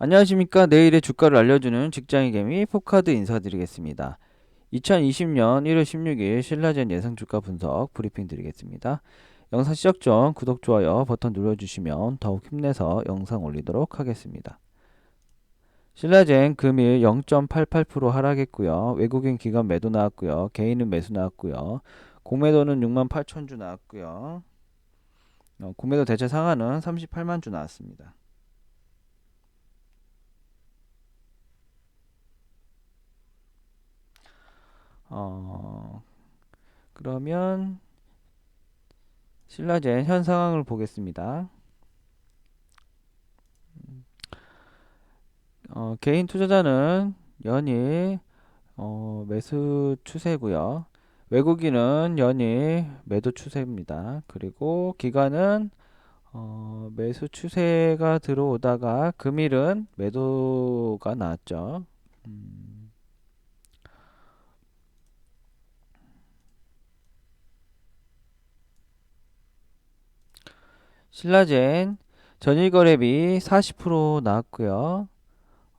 안녕하십니까. 내일의 주가를 알려주는 직장의 개미 포카드 인사드리겠습니다. 2020년 1월 16일 신라젠 예상 주가 분석 브리핑 드리겠습니다. 영상 시작 전 구독, 좋아요 버튼 눌러주시면 더욱 힘내서 영상 올리도록 하겠습니다. 신라젠 금일 0.88% 하락했고요. 외국인 기관 매도 나왔고요. 개인은 매수 나왔고요. 공매도는 6만 8천 주 나왔고요. 어, 공매도 대체 상한은 38만 주 나왔습니다. 어, 그러면 신라젠 현 상황을 보겠습니다. 어, 개인 투자자는 연일 어, 매수 추세고요. 외국인은 연일 매도 추세입니다. 그리고 기관은 어, 매수 추세가 들어오다가 금일은 매도가 나왔죠. 음, 신라젠 전일 거래비 40% 나왔고요.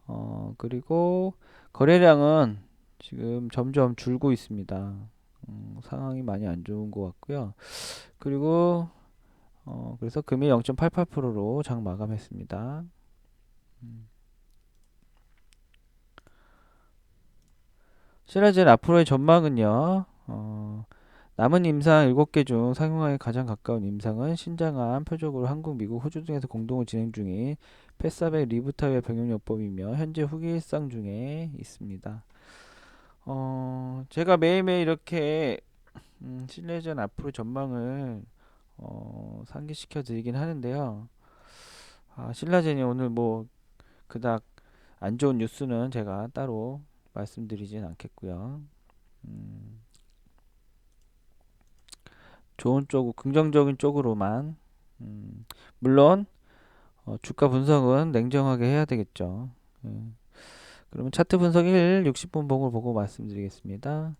어, 그리고 거래량은 지금 점점 줄고 있습니다. 음, 상황이 많이 안 좋은 것 같고요. 그리고 어, 그래서 금일 0.88%로 장 마감했습니다. 음. 신라젠 앞으로의 전망은요. 어, 남은 임상 7개 중 상용화에 가장 가까운 임상은 신장암, 표적으로 한국, 미국, 호주 등에서 공동으로 진행 중인 패사백 리부타의 병용요법이며 현재 후기 일상 중에 있습니다. 어, 제가 매일매일 이렇게 음, 신뢰전 앞으로 전망을 어, 상기시켜 드리긴 하는데요. 아, 신라젠이 오늘 뭐 그닥 안 좋은 뉴스는 제가 따로 말씀드리진 않겠고요. 음, 좋은 쪽, 긍정적인 쪽으로만 음, 물론 어, 주가 분석은 냉정하게 해야 되겠죠. 예. 그러면 차트 분석 1, 60분 봉을 보고 말씀드리겠습니다.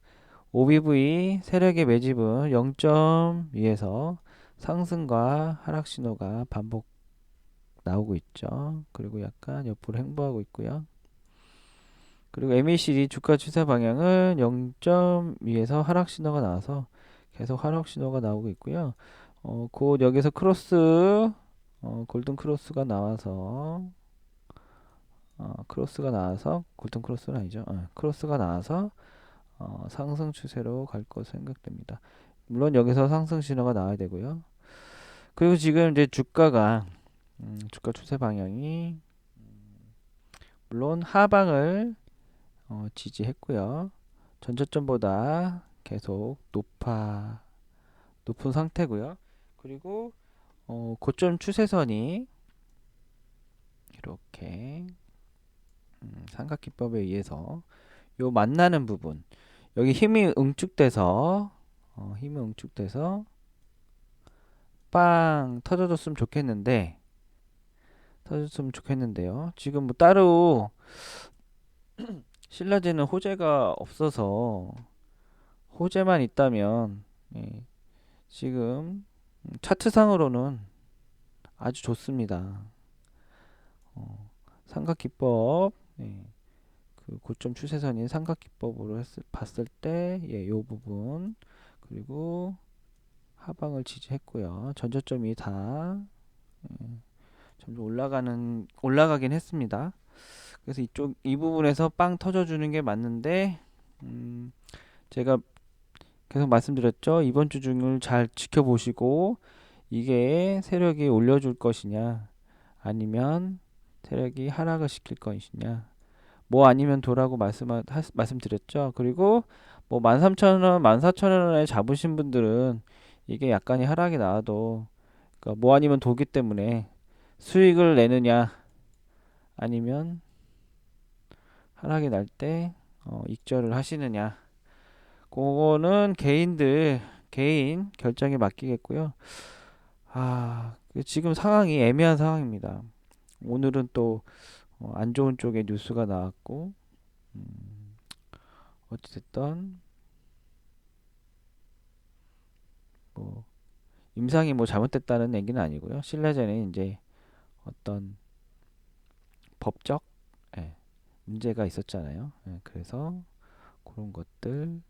OBV 세력의 매집은 0.2에서 상승과 하락 신호가 반복 나오고 있죠. 그리고 약간 옆으로 행보하고 있고요. 그리고 MACD 주가 추세 방향은 0.2에서 하락 신호가 나와서 계속 하락 신호가 나오고 있고요. 어, 곧 여기서 크로스 어, 골든 크로스가 나와서 어, 크로스가 나와서 골든 크로스는 아니죠. 어, 크로스가 나와서 어, 상승 추세로 갈 것으로 생각됩니다. 물론 여기서 상승 신호가 나와야 되고요. 그리고 지금 이제 주가가 음, 주가 추세 방향이 음, 물론 하방을 어, 지지했고요. 전저점보다 계속 높아 높은 상태고요. 그리고 어, 고점 추세선이 이렇게 음, 삼각기법에 의해서 요 만나는 부분 여기 힘이 응축돼서 어, 힘이 응축돼서 빵 터져줬으면 좋겠는데 터졌으면 좋겠는데요. 지금 뭐 따로 신라제는 호재가 없어서 호재만 있다면 예, 지금 차트상으로는 아주 좋습니다. 어, 삼각기법 예, 그 고점 추세선인 삼각기법으로 했을, 봤을 때 예, 요 부분 그리고 하방을 지지했고요. 전저점이 다 예, 점점 올라가는 올라가긴 했습니다. 그래서 이쪽 이 부분에서 빵 터져주는 게 맞는데 음, 제가 계속 말씀드렸죠. 이번 주 중을 잘 지켜보시고 이게 세력이 올려줄 것이냐 아니면 세력이 하락을 시킬 것이냐 뭐 아니면 도라고 말씀 하, 말씀드렸죠. 그리고 뭐 13,000원, 14,000원에 잡으신 분들은 이게 약간의 하락이 나와도 그러니까 뭐 아니면 도기 때문에 수익을 내느냐 아니면 하락이 날 때 어, 익절을 하시느냐 그거는 개인들 개인 결정에 맡기겠고요. 아 지금 상황이 애매한 상황입니다. 오늘은 또 안 좋은 쪽에 뉴스가 나왔고 음, 어찌됐든 뭐 임상이 뭐 잘못됐다는 얘기는 아니고요. 신뢰제는 이제 어떤 법적 예, 문제가 있었잖아요. 예, 그래서 그런 것들.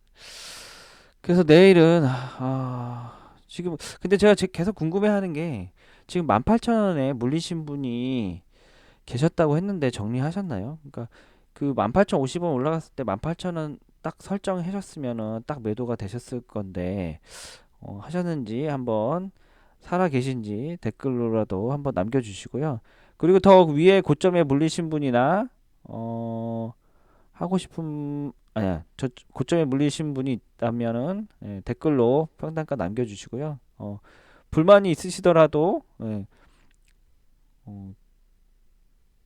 그래서 내일은 아, 지금 근데 제가 제- 계속 궁금해하는 게 지금 18,000원에 물리신 분이 계셨다고 했는데 정리하셨나요? 그러니까 그 18,050원 올라갔을 때 18,000원 딱 설정하셨으면은 딱 매도가 되셨을 건데 어, 하셨는지 한번 살아 계신지 댓글로라도 한번 남겨주시고요. 그리고 더 위에 고점에 물리신 분이나 어, 하고 싶은 아니야 저 고점에 물리신 분이 있다면은 예, 댓글로 평단가 남겨주시고요. 어, 불만이 있으시더라도 예, 어,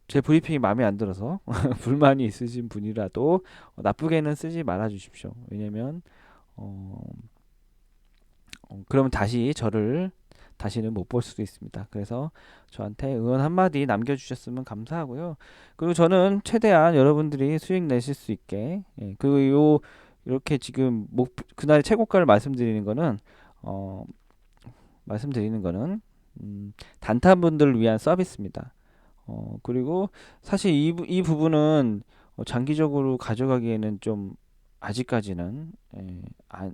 제 브리핑이 마음에 안 들어서 불만이 있으신 분이라도 어, 나쁘게는 쓰지 말아 주십시오. 왜냐면 어, 어, 그러면 다시 저를 다시는 못 볼 수도 있습니다. 그래서 저한테 응원 한마디 남겨주셨으면 감사하고요. 그리고 저는 최대한 여러분들이 수익 내실 수 있게 예, 그리고 요 이렇게 지금 목 그날의 최고가를 말씀드리는 거는 어, 말씀드리는 거는 음, 단타분들을 위한 서비스입니다. 어, 그리고 사실 이, 부- 이 부분은 어, 장기적으로 가져가기에는 좀 아직까지는 예, 아,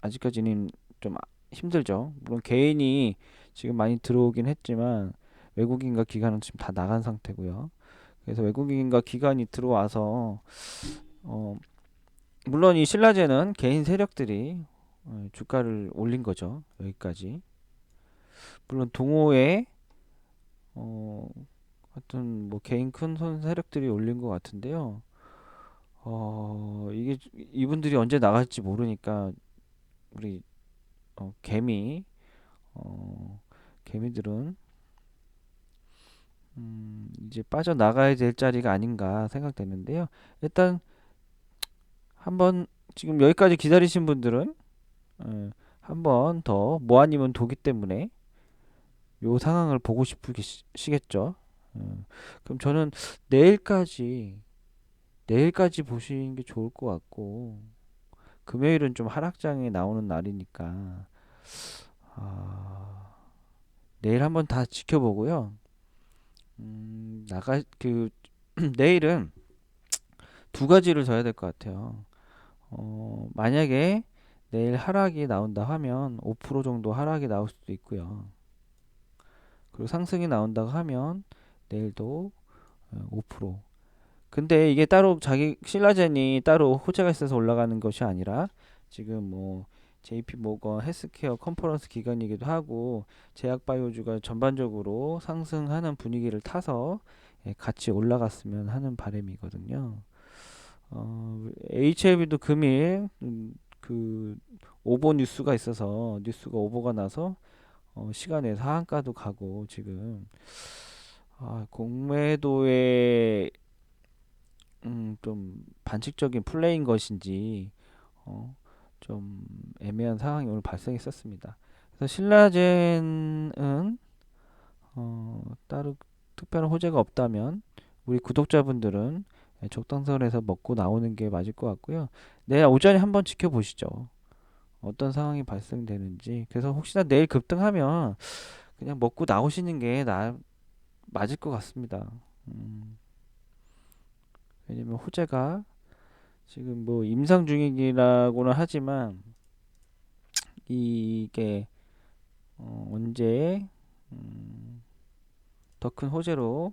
아직까지는 좀 아- 힘들죠. 물론 개인이 지금 많이 들어오긴 했지만 외국인과 기관은 지금 다 나간 상태고요. 그래서 외국인과 기관이 들어와서 어, 물론 이 신라제는 개인 세력들이 어, 주가를 올린 거죠. 여기까지. 물론 동호회 어, 하여튼 뭐 개인 큰 손 세력들이 올린 것 같은데요. 어, 이게 이분들이 언제 나갈지 모르니까 우리 어, 개미 어, 개미들은 음, 이제 빠져나가야 될 자리가 아닌가 생각되는데요. 일단 한번 지금 여기까지 기다리신 분들은 어, 한번 더 모아님은 도기 때문에 요 상황을 보고 싶으시겠죠. 어, 그럼 저는 내일까지 내일까지 보시는 게 좋을 것 같고 금요일은 좀 하락장에 나오는 날이니까 아, 내일 한번 다 지켜보고요. 음, 나가 그 내일은 두 가지를 져야 될 것 같아요. 어, 만약에 내일 하락이 나온다 하면 5% 정도 하락이 나올 수도 있고요. 그리고 상승이 나온다고 하면 내일도 어, 5%. 근데 이게 따로 자기 신라젠이 따로 호재가 있어서 올라가는 것이 아니라 지금 뭐 JP 모건 헬스케어 컨퍼런스 기간이기도 하고 제약 바이오주가 전반적으로 상승하는 분위기를 타서 예, 같이 올라갔으면 하는 바람이거든요. 어, HLB도 금일 음, 그 오보 뉴스가 있어서 뉴스가 오보가 나서 어, 시간에 상한가도 가고 지금 아, 공매도의 음, 좀 반칙적인 플레이인 것인지 어, 좀 애매한 상황이 오늘 발생했었습니다. 그래서 신라젠은 어, 따로 특별한 호재가 없다면 우리 구독자분들은 예, 적당선에서 먹고 나오는 게 맞을 것 같고요. 내일 오전에 한번 지켜보시죠. 어떤 상황이 발생되는지. 그래서 혹시나 내일 급등하면 그냥 먹고 나오시는 게 나, 맞을 것 같습니다. 음, 왜냐면 호재가 지금 뭐 임상 중이라고는 하지만 이게 어, 언제 음, 더 큰 호재로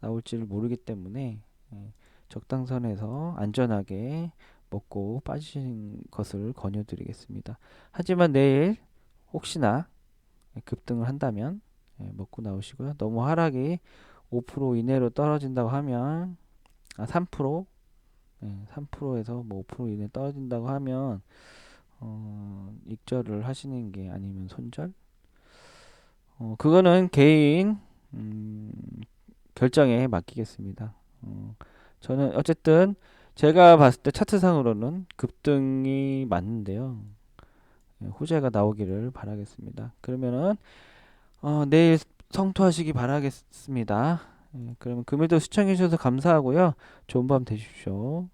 나올지를 모르기 때문에 예, 적당선에서 안전하게 먹고 빠지신 것을 권유드리겠습니다. 하지만 내일 혹시나 급등을 한다면 예, 먹고 나오시고요. 너무 하락이 5% 이내로 떨어진다고 하면 아, 3% 예, 3%에서 뭐 5% 이내 떨어진다고 하면 어, 익절을 하시는 게 아니면 손절 어, 그거는 개인 음, 결정에 맡기겠습니다. 어, 저는 어쨌든 제가 봤을 때 차트상으로는 급등이 맞는데요. 예, 호재가 나오기를 바라겠습니다. 그러면은 어, 내일 성투하시기 바라겠습니다. 예, 그러면 금요일도 시청해 주셔서 감사하고요. 좋은 밤 되십시오.